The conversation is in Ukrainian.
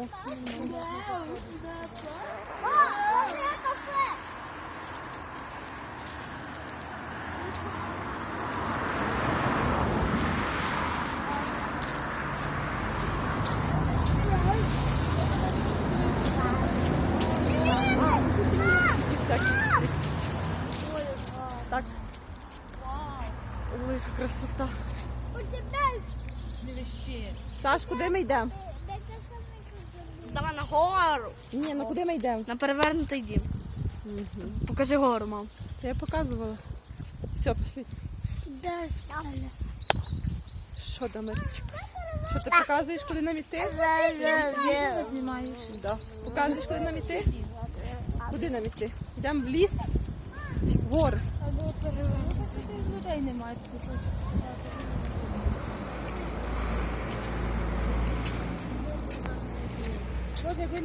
Так. Красота. У тебя Саш, куди ми йдемо? Давай на гору. Ні, ну куди ми йдемо? На перевернутий дім. Покажи гору, мам. Та Я показувала. Все, пішли. Що? Марічка? Що ти показуєш, куди нам іти? Знімаєш. Да. Показуєш, куди нам іти? Куди нам іти? Йдемо в ліс чи в гори? Людей немає. Боже, ви